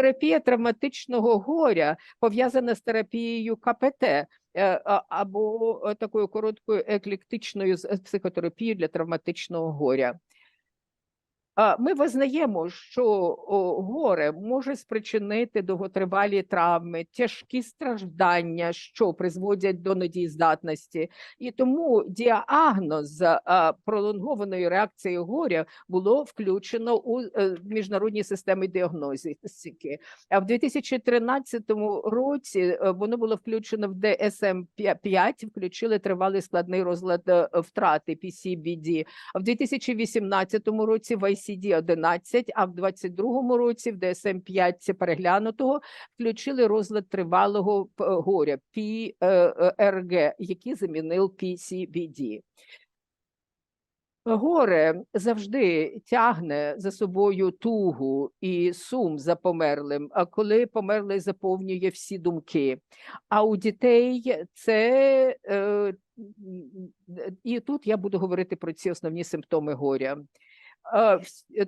терапія травматичного горя пов'язана з терапією КПТ е, або е, такою короткою еклектичною психотерапією для травматичного горя. Ми визнаємо, що горе може спричинити довготривалі травми, тяжкі страждання, що призводять до недієздатності. І тому діагноз пролонгованої реакції горя було включено у е, міжнародні системи діагностики. А в 2013 році е, воно було включено в DSM-5, включили тривалий складний розлад е, втрати PCBD. А в 2018 році в ICD-11, а в 2022 році в DSM-5 переглянутого включили розлад тривалого п- горя PRG, який замінив PCBD. Горе завжди тягне за собою тугу і сум за померлим, а коли померлий заповнює всі думки. А у дітей це е, і тут я буду говорити про ці основні симптоми горя. Е, е,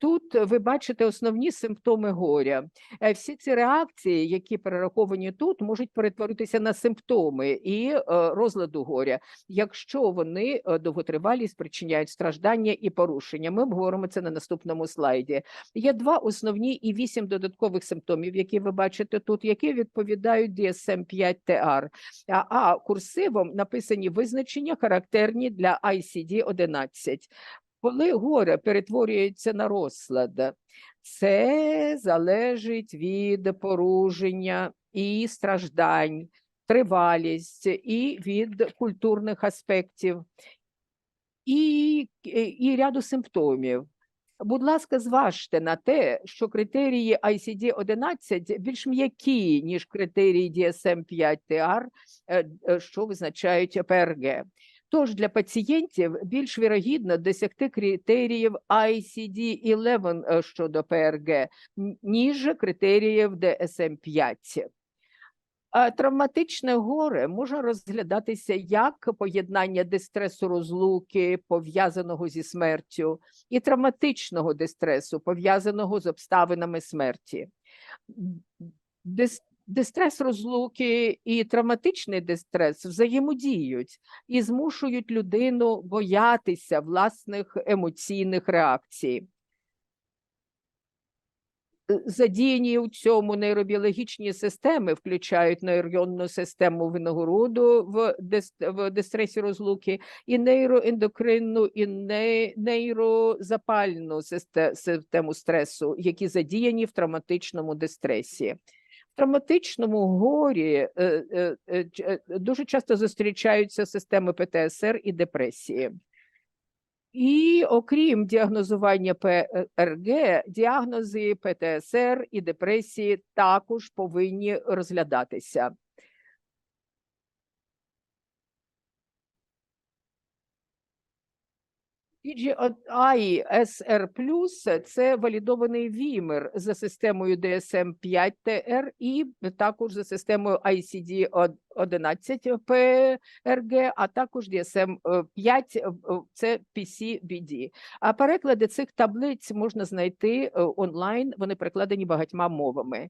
Тут ви бачите основні симптоми горя. Е, Всі ці реакції, які перераховані тут, можуть перетворитися на симптоми і розладу горя, якщо вони довготривалі спричиняють страждання і порушення. Ми обговоримо це на наступному слайді. Є два основні і вісім додаткових симптомів, які ви бачите тут, які відповідають DSM-5-TR. А, а курсивом написані визначення, характерні для ICD-11. Коли горе перетворюється на розлад, це залежить від порушення і страждань, тривалість і від культурних аспектів, і, і ряду симптомів. Будь ласка, зважте на те, що критерії ICD-11 більш м'які, ніж критерії DSM-5-TR, е, е, що визначають ПРГ. Тож для пацієнтів більш вірогідно досягти критеріїв ICD-11 е, щодо ПРГ, ніж критеріїв DSM-5. Травматичне горе може розглядатися як поєднання дистресу розлуки, пов'язаного зі смертю, і травматичного дистресу, пов'язаного з обставинами смерті. Дис- Дистрес розлуки і травматичний дистрес взаємодіють і змушують людину боятися власних емоційних реакцій. Е, Задіяні у цьому нейробіологічні системи включають нейронну систему винагороду в, в дистресі розлуки, і нейроендокринну, і нейрозапальну систе- систему стресу, які задіяні в травматичному дистресі. В травматичному горі е, е, е, дуже часто зустрічаються системи ПТСР і депресії. І окрім діагнозування ПРГ, діагнози ПТСР і депресії також повинні розглядатися. PGI SR+, це валідований вімер за системою DSM-5-TR і також за системою ICD-11-PRG, а також DSM-5 – це PCBD. А переклади цих таблиць можна знайти е, онлайн, вони перекладені багатьма мовами.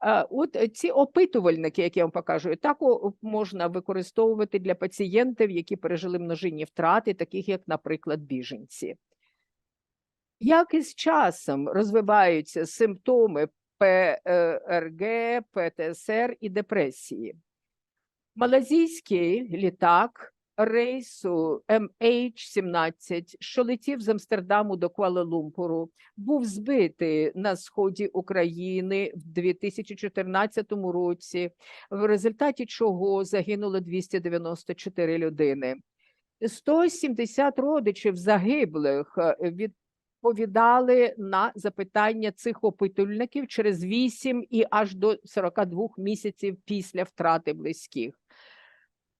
А, От е, ці опитувальники, які я вам покажу, також можна використовувати для пацієнтів, які пережили множинні втрати, таких як, наприклад, біженці. Як із часом розвиваються симптоми ПРГ, ПТСР і депресії? Малазійський літак рейсу MH17, що летів з Амстердаму до Куала-Лумпуру, був збитий на сході України в 2014 році, в результаті чого загинуло 294 людини. 170 родичів загиблих е, відповідали на запитання цих опитувальників через 8 і аж до 42 місяців після втрати близьких.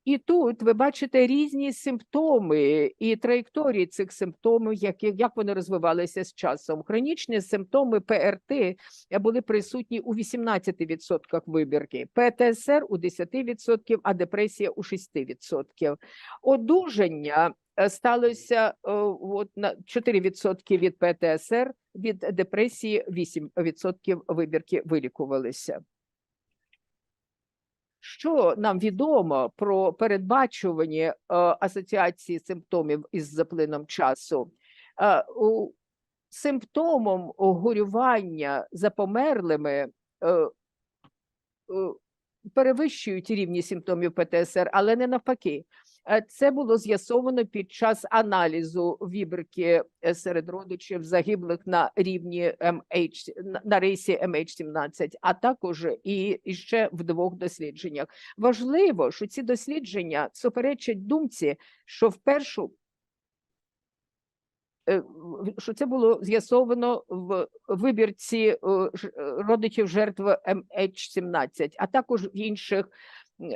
І тут ви бачите різні симптоми і траєкторії цих симптомів, як, як вони розвивалися з часом. Хронічні симптоми ПРТ були присутні у 18% вибірки, ПТСР у 10%, а депресія у 6%. Одужання е, сталося е, от, на 4% від ПТСР, від депресії 8% вибірки вилікувалися. Що нам відомо про передбачувані е, асоціації симптомів із заплином часу? Е, симптомом горювання за померлими е, перевищують рівні симптомів ПТСР, але не навпаки. Е, Це було з'ясовано під час аналізу вибірки е, серед родичів загиблих на рівні MH, на- на рейсі MH17, а також і, ще в двох дослідженнях. Важливо, що ці дослідження суперечать думці, що в першу е, що це було з'ясовано в вибірці родичів жертв MH17, а також в інших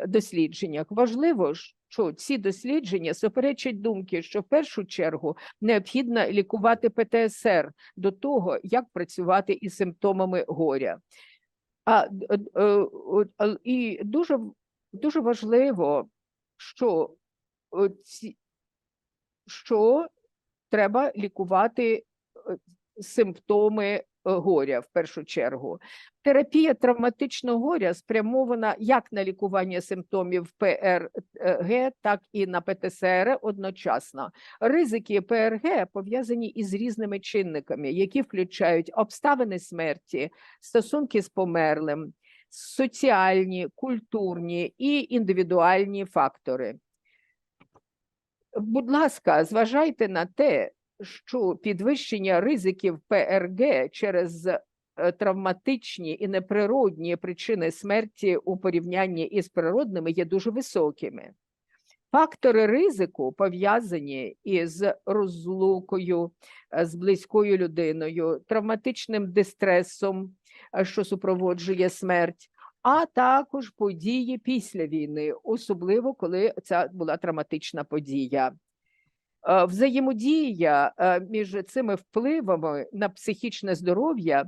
дослідженнях. Важливо, що ці дослідження суперечать думки, що в першу чергу необхідно лікувати ПТСР до того, як працювати із симптомами горя. А е, а, і дуже дуже важливо, що е, ці, що треба лікувати е, симптоми е, горя в першу чергу. Терапія травматичного горя спрямована як на лікування симптомів ПРГ, так і на ПТСР одночасно. Ризики ПРГ пов'язані із різними чинниками, які включають обставини смерті, стосунки з померлим, соціальні, культурні і індивідуальні фактори. Будь ласка, зважайте на те, що підвищення ризиків ПРГ через е, травматичні і неприродні причини смерті у порівнянні із природними є дуже високими. Фактори ризику пов'язані із розлукою е, з близькою людиною, травматичним дистресом, е, що супроводжує смерть, а також події після війни, особливо коли ця була травматична подія. Е, Взаємодія е, між цими впливами на психічне здоров'я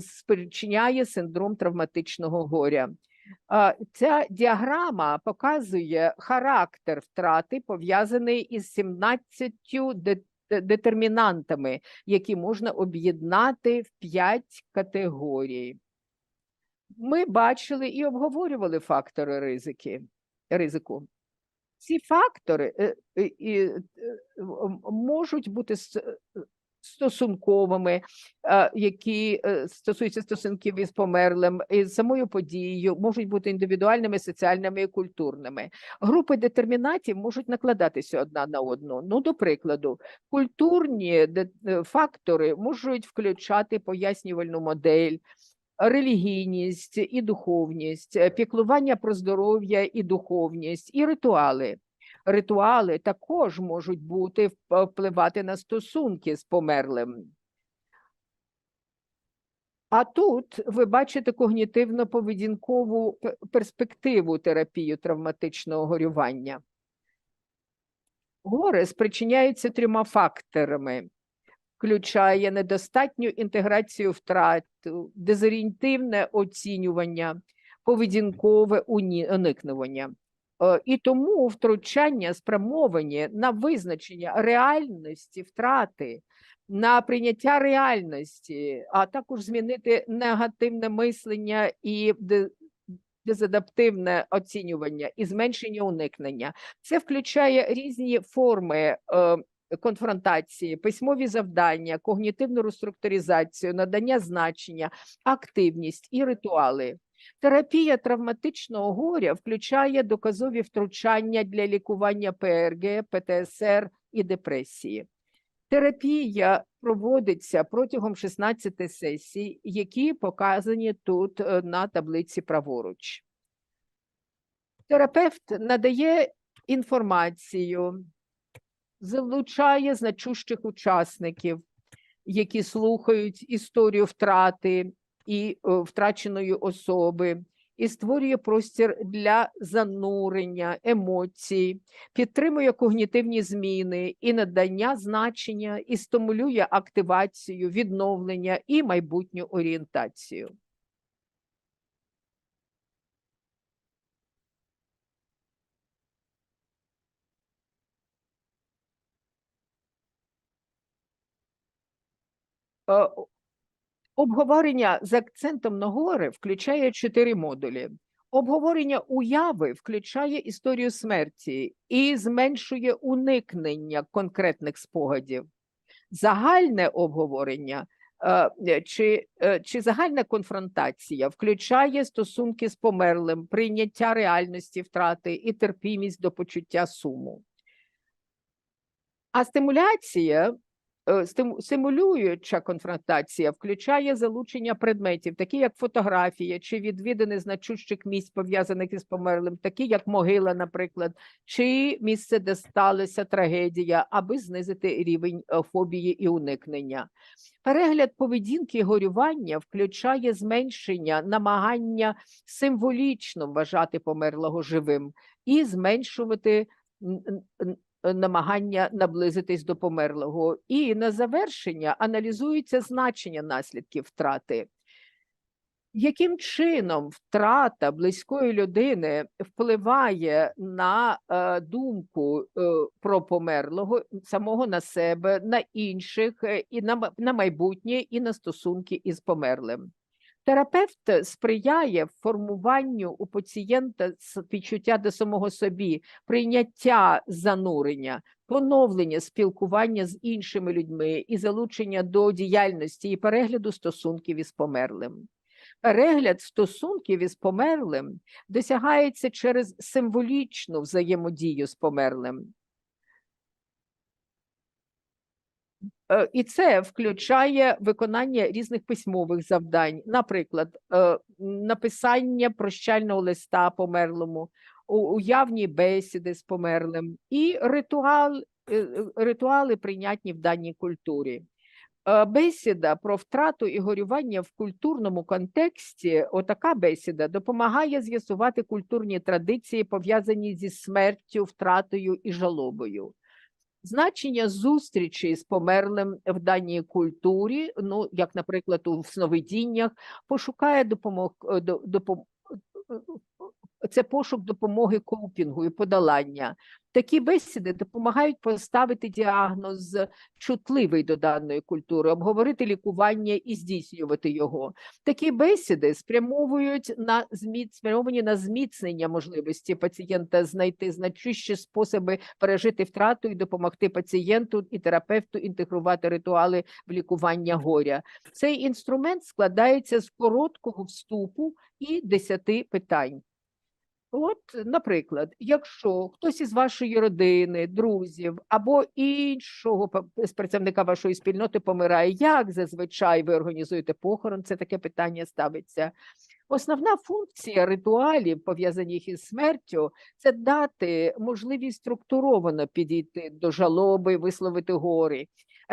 спричиняє синдром травматичного горя. Ця діаграма показує характер втрати, пов'язаний із 17 де- де- детермінантами, які можна об'єднати в 5 категорій. Ми бачили і обговорювали фактори ризики, ризику. Ці фактори е, е, е, можуть бути стосунковими, які стосуються стосунків із померлим, із самою подією, можуть бути індивідуальними, соціальними і культурними. Групи детермінатів можуть накладатися одна на одну. Ну, до прикладу, культурні фактори можуть включати пояснювальну модель, релігійність і духовність, е, піклування про здоров'я і духовність, і ритуали. Ритуали також можуть бути впливати на стосунки з померлим. А тут ви бачите когнітивно-поведінкову перспективу терапії травматичного горювання. Горе спричиняється трьома факторами включає недостатню інтеграцію втрат, дезорієнтивне оцінювання, поведінкове уникнення. Е, І тому втручання спрямовані на визначення реальності втрати, на прийняття реальності, а також змінити негативне мислення і дезадаптивне оцінювання і зменшення уникнення. Це включає різні форми е, конфронтації, письмові завдання, когнітивну реструктуризацію, надання значення, активність і ритуали. Терапія травматичного горя включає доказові втручання для лікування ПРГ, ПТСР і депресії. Терапія проводиться протягом 16 сесій, які показані тут е, на таблиці праворуч. Терапевт надає інформацію, залучає значущих учасників, які слухають історію втрати і е, втраченої особи, і створює простір для занурення емоцій, підтримує когнітивні зміни і надання значення, і стимулює активацію, відновлення і майбутню орієнтацію. Обговорення з акцентом на гори включає чотири модулі. Обговорення уяви включає історію смерті і зменшує уникнення конкретних спогадів. Загальне обговорення е, е, чи, е, чи загальна конфронтація включає стосунки з померлим, прийняття реальності втрати і терпімість до почуття суму. А стимуляція, е, стимулююча конфронтація включає залучення предметів, такі як фотографія чи відвідини значущих місць, пов'язаних із померлим, такі як могила, наприклад, чи місце, де сталася трагедія, аби знизити рівень е, фобії і уникнення. Перегляд поведінки горювання включає зменшення намагання символічно вважати померлого живим і зменшувати намагання наблизитись до померлого. І на завершення аналізується значення наслідків втрати. Яким чином втрата близької людини впливає на е, думку е, про померлого самого на себе, на інших, е, і на майбутнє, і на стосунки із померлим? Терапевт сприяє формуванню у пацієнта відчуття до самого собі, прийняття занурення, поновлення спілкування з іншими людьми і залучення до діяльності і перегляду стосунків із померлим. Перегляд стосунків із померлим досягається через символічну взаємодію з померлим. І це включає виконання різних письмових завдань, наприклад, е, написання прощального листа померлому, уявні бесіди з померлим і ритуал, е, е, ритуали, прийнятні в даній культурі. Е, Бесіда про втрату і горювання в культурному контексті, отака бесіда допомагає з'ясувати культурні традиції, пов'язані зі смертю, втратою і жалобою. Значення зустрічі з померлим в даній культурі, ну як, наприклад, у сновидіннях, пошукає допомог е, до- допом- це пошук допомоги копінгу і подолання. Такі бесіди допомагають поставити діагноз чутливий до даної культури, обговорити лікування і здійснювати його. Такі бесіди спрямовують на спрямовані на зміцнення можливості пацієнта знайти значущі способи пережити втрату і допомогти пацієнту і терапевту інтегрувати ритуали в лікування горя. Цей інструмент складається з короткого вступу і десяти питань. От, наприклад, якщо хтось із вашої родини, друзів або іншого з представника вашої спільноти помирає, як зазвичай ви організуєте похорон? Це таке питання ставиться. Основна функція ритуалів, пов'язаних із смертю, це дати можливість структуровано підійти до жалоби, висловити гори.